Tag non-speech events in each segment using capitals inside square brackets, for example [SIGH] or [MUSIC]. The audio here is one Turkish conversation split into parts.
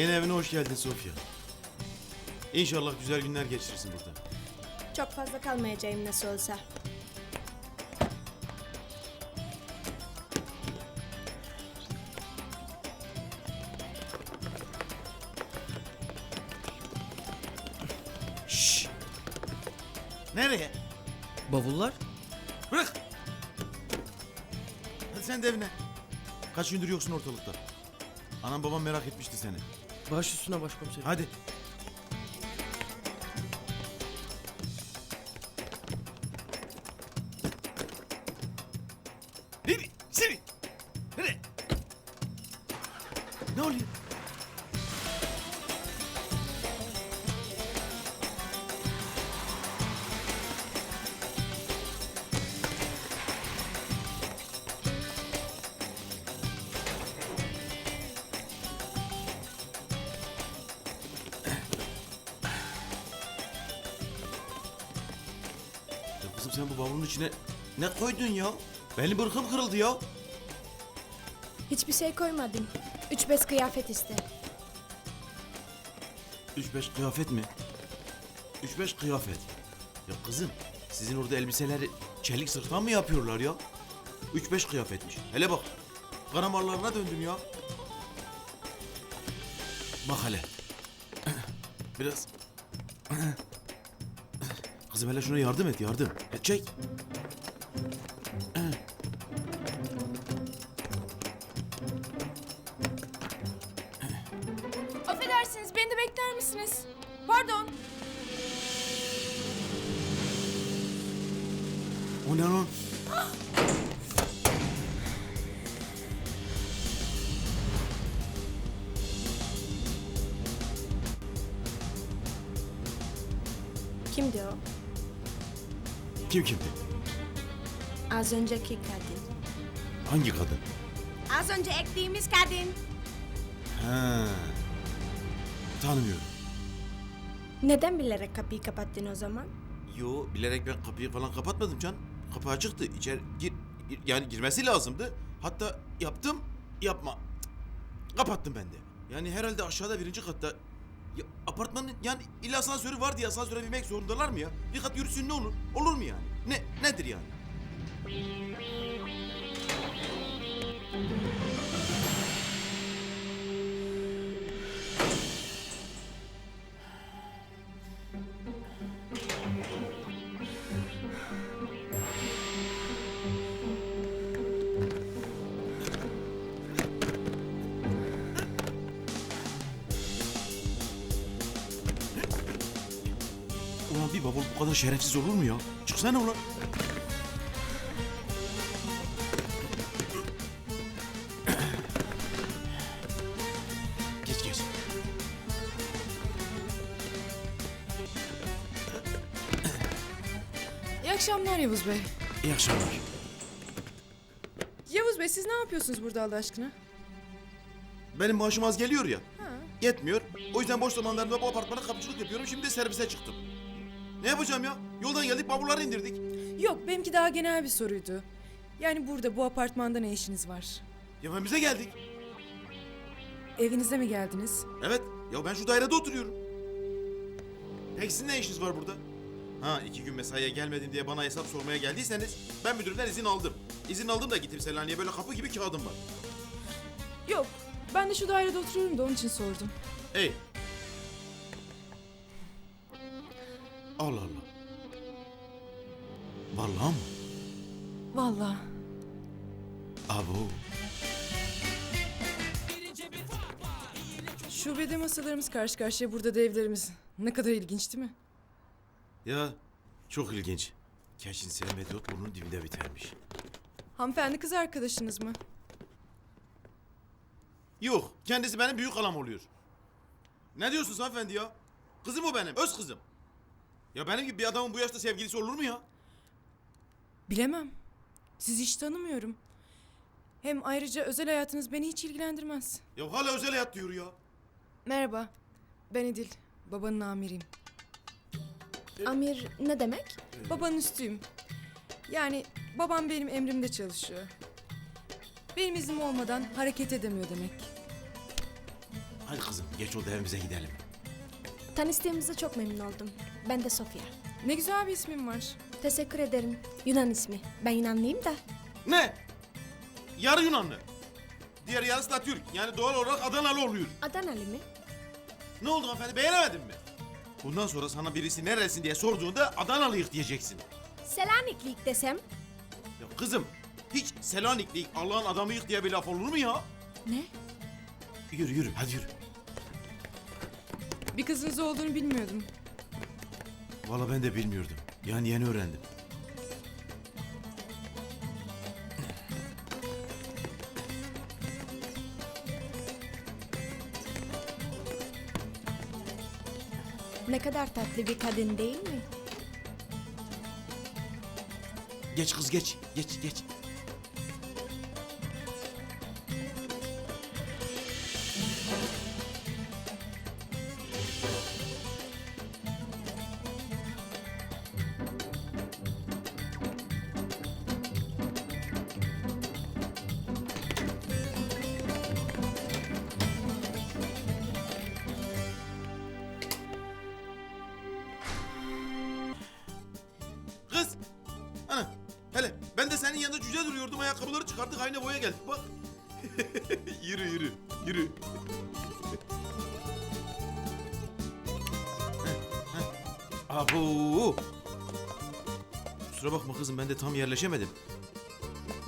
Yeni evine hoş geldin Sofya. İnşallah güzel günler geçirirsin burada. Çok fazla kalmayacağım nasıl olsa. Şşş! Nereye? Bavullar? Bırak! Hadi sen de evine. Kaç gündür yoksun ortalıkta. Anam babam merak etmişti seni. Baş üstüne başkomiserim. Hadi. Ne koydun ya? Benim bırkım kırıldı ya. Hiçbir şey koymadım. Üç beş kıyafet iste. Üç beş kıyafet mi? Üç beş kıyafet. Ya kızım sizin orada elbiseleri çelik sırttan mı yapıyorlar ya? Üç beş kıyafetmiş. Hele bak. Karamarlarına döndüm ya. Bak hele. [CLEARS THROAT] Biraz. [CLEARS THROAT] Kızım hele şuna yardım et yardım. E, çek. O ne lan? Kimdi o? Kim kimdi? Az önceki kadın. Hangi kadın? Az önce ektiğimiz kadın. Ha. Tanımıyorum. Neden bilerek kapıyı kapattın o zaman? Yo bilerek ben kapıyı falan kapatmadım can. Kapı açıktı. İçeri gir, gir- yani girmesi lazımdı. Hatta yaptım yapma. Kapattım ben de. Yani herhalde aşağıda birinci katta ya, apartmanın yani illa asansörü var diye asansöre binmek zorundalar mı ya? Bir kat yürüsün ne olur? Olur mu yani? Ne nedir yani? Kadar şerefsiz olur mu ya? Çıksana ulan. Geç geç. İyi akşamlar Yavuz Bey. İyi akşamlar. Yavuz Bey siz ne yapıyorsunuz burada Allah aşkına? Benim maaşım az geliyor ya. Ha. Yetmiyor. O yüzden boş zamanlarımda bu apartmana kapıcılık yapıyorum. Şimdi de servise çıktım. Ne yapacağım ya? Yoldan geldik bavulları indirdik. Yok benimki daha genel bir soruydu. Yani burada bu apartmanda ne işiniz var? Ya geldik. Evinize mi geldiniz? Evet. Ya ben şu dairede oturuyorum. Peki sizin ne işiniz var burada? Ha iki gün mesaiye gelmedim diye bana hesap sormaya geldiyseniz ben müdürden izin aldım. İzin aldım da gittim Selanik'e böyle kapı gibi kağıdım var. Yok ben de şu dairede oturuyorum da onun için sordum. Ey. Allah Allah. Vallahi mı? Vallahi. Abo. Şubede masalarımız karşı karşıya burada da evlerimiz. Ne kadar ilginç değil mi? Ya çok ilginç. Keşin sevmediği ot burnunun dibinde bitermiş. Hanımefendi kız arkadaşınız mı? Yok, kendisi benim büyük halam oluyor. Ne diyorsunuz hanımefendi ya? Kızım o benim, öz kızım. Ya benim gibi bir adamın bu yaşta sevgilisi olur mu ya? Bilemem. Sizi hiç tanımıyorum. Hem ayrıca özel hayatınız beni hiç ilgilendirmez. Ya hala özel hayat diyor ya. Merhaba. Ben Edil. Babanın amiriyim. Amir ne demek? Babanın üstüyüm. Yani babam benim emrimde çalışıyor. Benim iznim olmadan hareket edemiyor demek. Hadi kızım geç oldu evimize gidelim. Tanıştığımıza çok memnun oldum. Ben de Sofia. Ne güzel bir ismin var. Teşekkür ederim. Yunan ismi. Ben Yunanlıyım da. Ne? Yarı Yunanlı. Diğer yarısı da Türk. Yani doğal olarak Adanalı oluyor. Adanalı mı? Ne oldu hanımefendi beğenemedin mi? Bundan sonra sana birisi neresin diye sorduğunda Adanalıyık diyeceksin. Selaniklik desem. Ya kızım hiç Selanikli Allah'ın adamıyık diye bir laf olur mu ya? Ne? Yürü yürü hadi yürü. Bir kızınız olduğunu bilmiyordum. Vallahi ben de bilmiyordum. Yani yeni öğrendim. Ne kadar tatlı bir kadın değil mi? Geç kız geç. Geç geç. Çıkarttık aynı boya geldik bak. [LAUGHS] yürü yürü. Yürü. [LAUGHS] Abo. Kusura bakma kızım ben de tam yerleşemedim.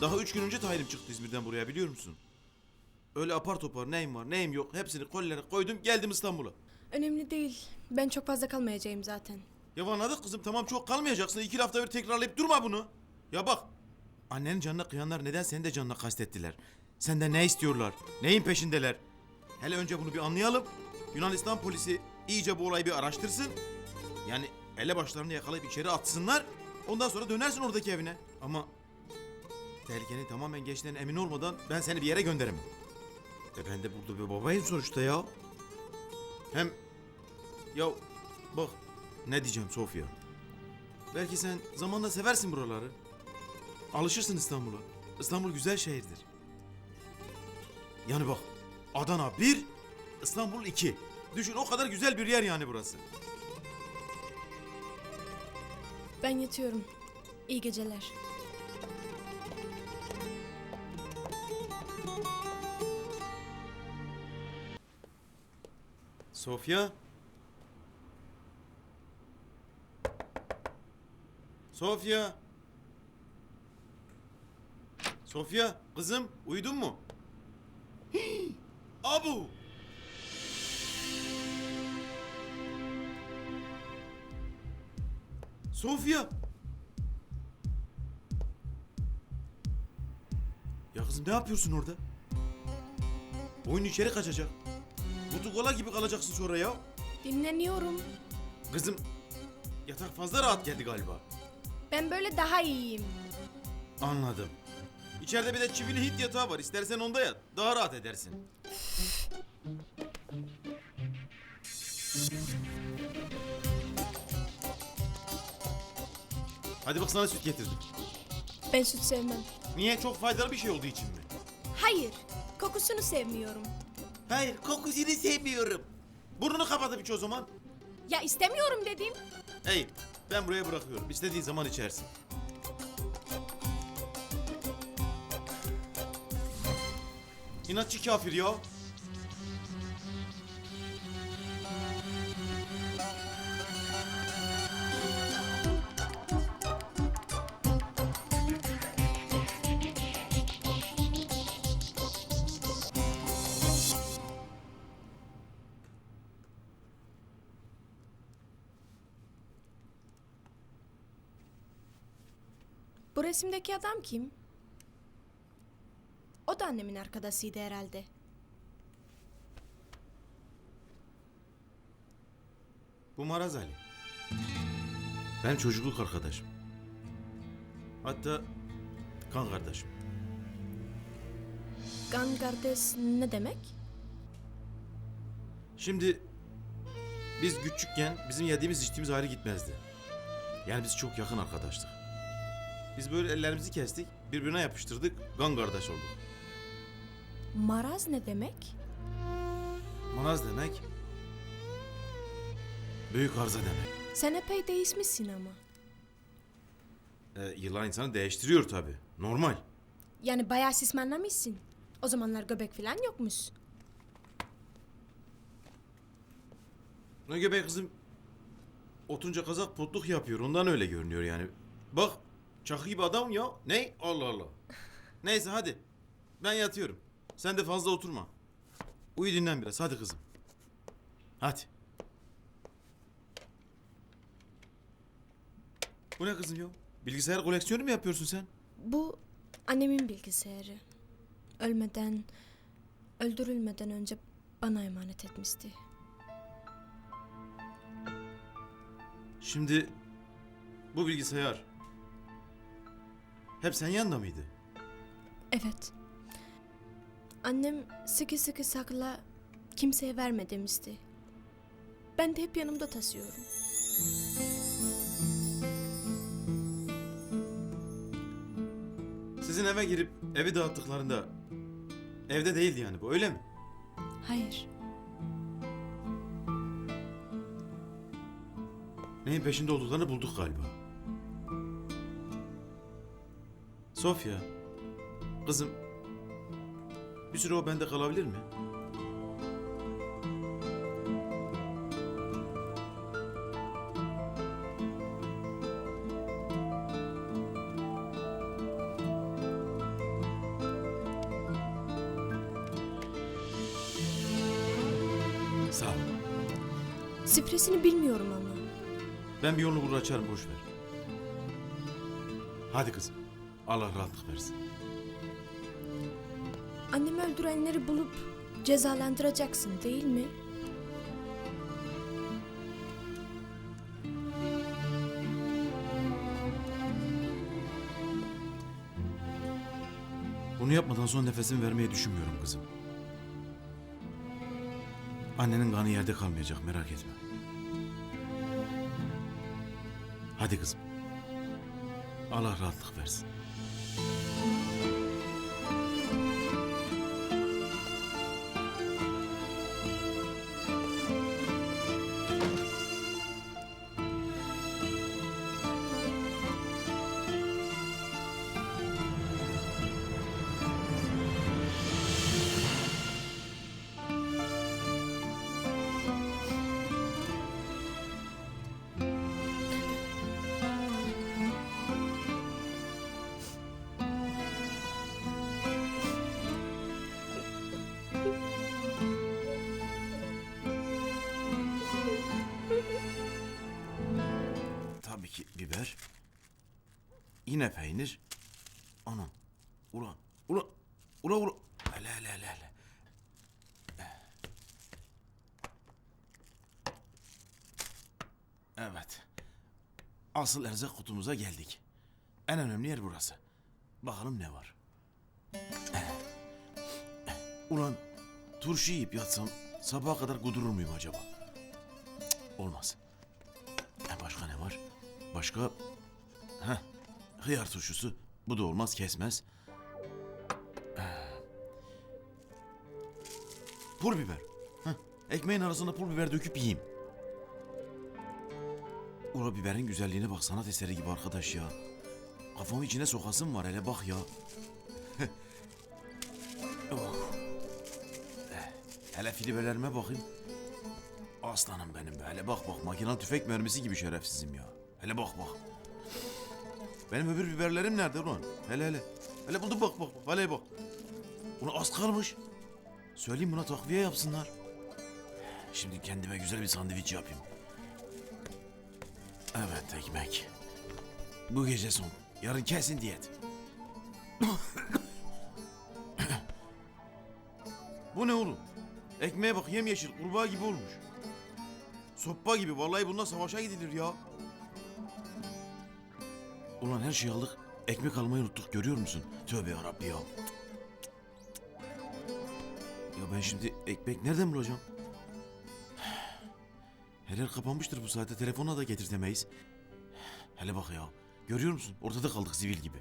Daha üç gün önce tayinim çıktı İzmir'den buraya biliyor musun? Öyle apar topar neyim var neyim yok hepsini kollere koydum geldim İstanbul'a. Önemli değil. Ben çok fazla kalmayacağım zaten. Ya anladık kızım tamam çok kalmayacaksın. İki hafta bir tekrarlayıp durma bunu. Ya bak. Annenin canına kıyanlar neden senin de canına kastettiler? Senden ne istiyorlar? Neyin peşindeler? Hele önce bunu bir anlayalım. Yunanistan polisi iyice bu olayı bir araştırsın. Yani ele başlarını yakalayıp içeri atsınlar. Ondan sonra dönersin oradaki evine. Ama tehlikenin tamamen geçtiğinden emin olmadan ben seni bir yere gönderemem. E ben de burada bir babayım sonuçta ya. Hem ya bak ne diyeceğim Sofya? Belki sen zamanla seversin buraları. Alışırsın İstanbul'a. İstanbul güzel şehirdir. Yani bak Adana bir, İstanbul iki. Düşün o kadar güzel bir yer yani burası. Ben yatıyorum. İyi geceler. Sofya. Sofya. Sofya kızım uyudun mu? [GASPS] Abu. Sofya. Ya kızım ne yapıyorsun orada? Oyun içeri kaçacak. Kutu kola gibi kalacaksın sonra ya. Dinleniyorum. Kızım yatak fazla rahat geldi galiba. Ben böyle daha iyiyim. Anladım. İçeride bir de çivili hit yatağı var. İstersen onda yat. Daha rahat edersin. Hadi bak sana süt getirdim. Ben süt sevmem. Niye? Çok faydalı bir şey olduğu için mi? Hayır. Kokusunu sevmiyorum. Hayır, kokusunu sevmiyorum. Burnunu kapatıp iç o zaman. Ya istemiyorum dedim. Hey, ben buraya bırakıyorum. İstediğin zaman içersin. İnatçı kafir ya. Bu resimdeki adam kim? Da annemin arkadaşıydı herhalde. Bu Maraz Ali. Ben çocukluk arkadaşım. Hatta kan kardeşim. Kan kardeş ne demek? Şimdi biz küçükken bizim yediğimiz içtiğimiz ayrı gitmezdi. Yani biz çok yakın arkadaştık. Biz böyle ellerimizi kestik, birbirine yapıştırdık, kan kardeş olduk. Maraz ne demek? Manaz demek büyük arıza demek. Sen epey değişmişsin ama. Ee, yıllar insanı değiştiriyor tabii. Normal. Yani bayağı sismanlamışsın. O zamanlar göbek falan yokmuş. Ne göbek kızım oturunca kazak potluk yapıyor. Ondan öyle görünüyor yani. Bak çakı gibi adam ya. Ne? Allah Allah. [LAUGHS] Neyse hadi. Ben yatıyorum. Sen de fazla oturma. Uyu dinlen biraz. Hadi kızım. Hadi. Bu ne kızım ya? Bilgisayar koleksiyonu mu yapıyorsun sen? Bu annemin bilgisayarı. Ölmeden, öldürülmeden önce bana emanet etmişti. Şimdi bu bilgisayar hep senin yanında mıydı? Evet. Annem sıkı sıkı sakla kimseye verme demişti. Ben de hep yanımda taşıyorum. Sizin eve girip evi dağıttıklarında evde değildi yani bu öyle mi? Hayır. Neyin peşinde olduklarını bulduk galiba. Sofya, kızım bir süre o bende kalabilir mi? Sağ ol. Şifresini bilmiyorum ama. Ben bir yolunu bulur açarım boş ver. Hadi kızım. Allah rahatlık versin. Öldürenleri bulup cezalandıracaksın değil mi? Bunu yapmadan son nefesimi vermeyi düşünmüyorum kızım. Annenin kanı yerde kalmayacak merak etme. Hadi kızım. Allah rahatlık versin. Yine peynir. Anam. Ula. Ula. Ula ula. Hele hele hele hele. Evet. Asıl erzak kutumuza geldik. En önemli yer burası. Bakalım ne var. Ulan turşu yiyip yatsam sabaha kadar kudurur muyum acaba? Olmaz. E başka ne var? Başka... Heh, hıyar turşusu. Bu da olmaz kesmez. Eh. Pul biber. Heh, ekmeğin arasına pul biber döküp yiyeyim. Ula biberin güzelliğine bak sanat eseri gibi arkadaş ya. Kafamı içine sokasım var hele bak ya. oh. Eh, Hele filibelerime bakayım. Aslanım benim be. Hele bak bak makinalı tüfek mermisi gibi şerefsizim ya. Hele bak bak. Benim öbür biberlerim nerede ulan? Hele hele. Hele buldum bak bak bak. Bak. Ulan az kalmış. Söyleyeyim buna takviye yapsınlar. Şimdi kendime güzel bir sandviç yapayım. Evet ekmek. Bu gece son. Yarın kesin diyet. Bu ne oğlum? Ekmeğe bak yemyeşil kurbağa gibi olmuş. Soppa gibi vallahi bununla savaşa gidilir ya. Ulan her şeyi aldık. Ekmek almayı unuttuk görüyor musun? Tövbe yarabbi ya. Ya ben şimdi ekmek nereden bulacağım? Her kapanmıştır bu saatte. Telefona da getirtemeyiz. Hele bak ya. Görüyor musun? Ortada kaldık sivil gibi.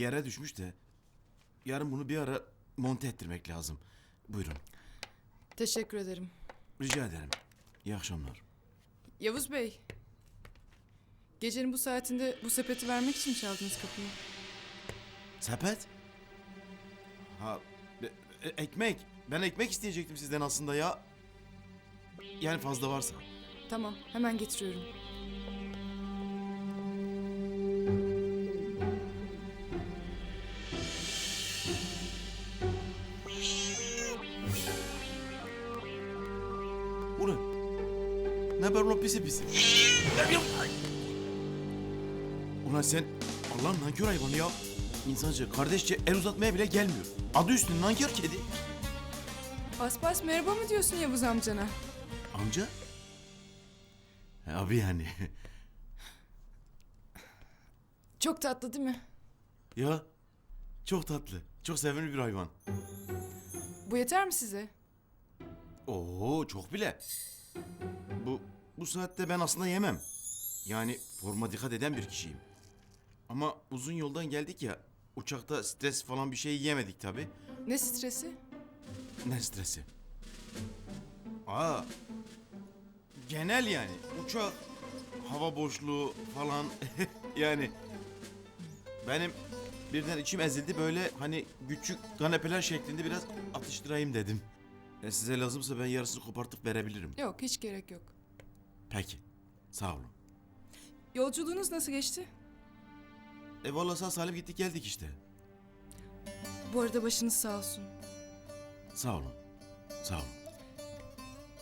Yere düşmüş de yarın bunu bir ara monte ettirmek lazım. Buyurun. Teşekkür ederim. Rica ederim. İyi akşamlar. Yavuz Bey. Gecenin bu saatinde bu sepeti vermek için mi çaldınız kapıyı? Sepet? Ha e- e- ekmek. Ben ekmek isteyecektim sizden aslında ya. Yani fazla varsa. Tamam, hemen getiriyorum. Ne haber ulan pisi pisi? Ulan sen Allah'ın nankör hayvanı ya. İnsanca kardeşçe el uzatmaya bile gelmiyor. Adı üstünde nankör kedi. Paspas merhaba mı diyorsun Yavuz amcana? Amca? E, Abi yani. Çok tatlı değil mi? ya çok tatlı. Çok sevimli bir hayvan. Bu yeter mi size? Oo çok bile. Bu saatte ben aslında yemem. Yani forma dikkat eden bir kişiyim. Ama uzun yoldan geldik ya. Uçakta stres falan bir şey yemedik tabi. Ne stresi? Ne stresi? Aa. Genel yani. Uçak, hava boşluğu falan. [LAUGHS] yani. Benim birden içim ezildi böyle hani küçük kanepeler şeklinde biraz atıştırayım dedim. E size lazımsa ben yarısını kopartıp verebilirim. Yok, hiç gerek yok. Peki. Sağ olun. Yolculuğunuz nasıl geçti? E valla sağ salim gittik geldik işte. Bu arada başınız sağ olsun. Sağ olun. Sağ olun.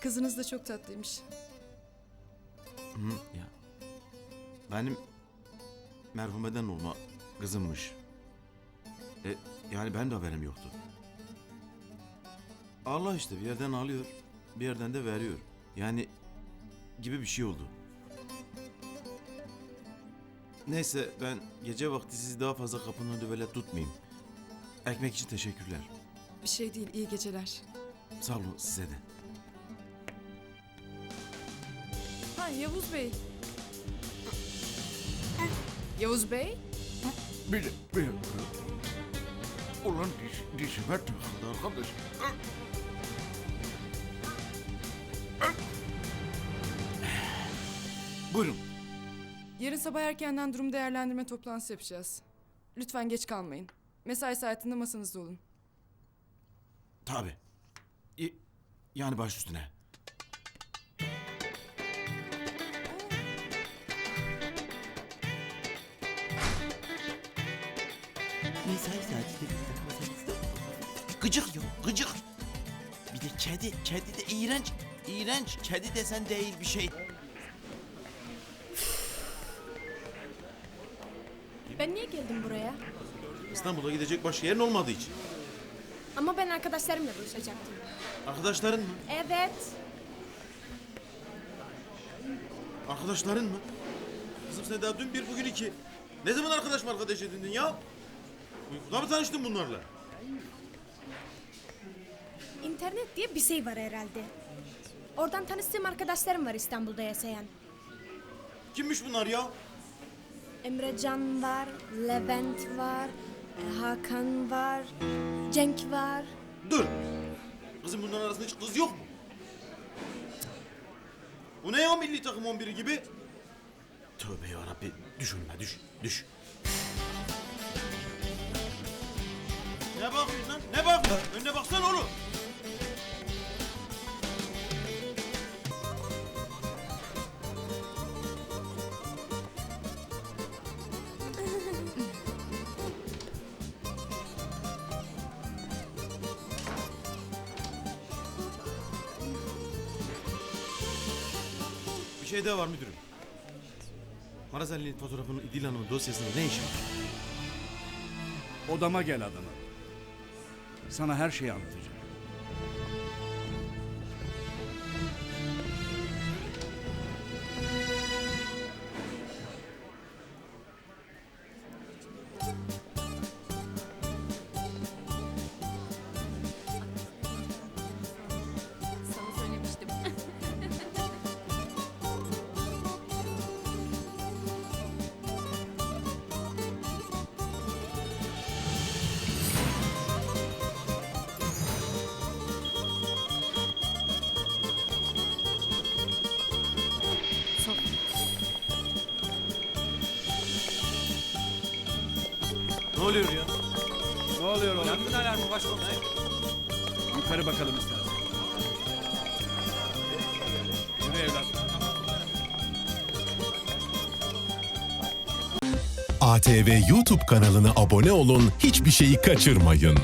Kızınız da çok tatlıymış. Hı, ya. Benim merhumeden olma kızımmış. E, yani ben de haberim yoktu. Allah işte bir yerden alıyor, bir yerden de veriyor. Yani gibi bir şey oldu. Neyse ben gece vakti sizi daha fazla kapının önünde böyle tutmayayım. Ekmek için teşekkürler. Bir şey değil, iyi geceler. Sağ olun size de. Ha Yavuz Bey. Yavuz Bey? Bir, bir, Ulan diş, dişime takıldı arkadaş. Buyurun. Yarın sabah erkenden durum değerlendirme toplantısı yapacağız. Lütfen geç kalmayın. Mesai saatinde masanızda olun. Tabi. Yani baş üstüne. Mesai saatinde masanızda Gıcık yok, gıcık. Bir de kedi, kedi de iğrenç. İğrenç, kedi desen değil bir şey. Ben niye geldim buraya? İstanbul'a gidecek başka yerin olmadığı için. Ama ben arkadaşlarımla buluşacaktım. Arkadaşların mı? Evet. Arkadaşların mı? Kızım sen daha dün bir bugün iki. Ne zaman arkadaş mı arkadaş edindin ya? Uykuda mı tanıştın bunlarla? İnternet diye bir şey var herhalde. Oradan tanıştığım arkadaşlarım var İstanbul'da yaşayan. Kimmiş bunlar ya? Emrecan var, Levent var, e, Hakan var, Cenk var. Dur. Kızım bunların arasında hiç kız yok mu? Bu ne ya milli takım 11'i gibi? Tövbe yarabbi. Düş önüme düş. Düş. Ne bakıyorsun lan? Ne bakıyorsun? Önüne baksana oğlum. Şey var müdürüm. Marazeli'nin fotoğrafının İdil Hanım'ın dosyasında ne işi var? Odama gel adamım. Sana her şeyi anlatacağım. Oluyor ya? Ne oluyor oğlum? Yangın alarmı başkomiser. Yukarı bakalım istersen. Yürü evlat. ATV YouTube kanalına abone olun, hiçbir şeyi kaçırmayın.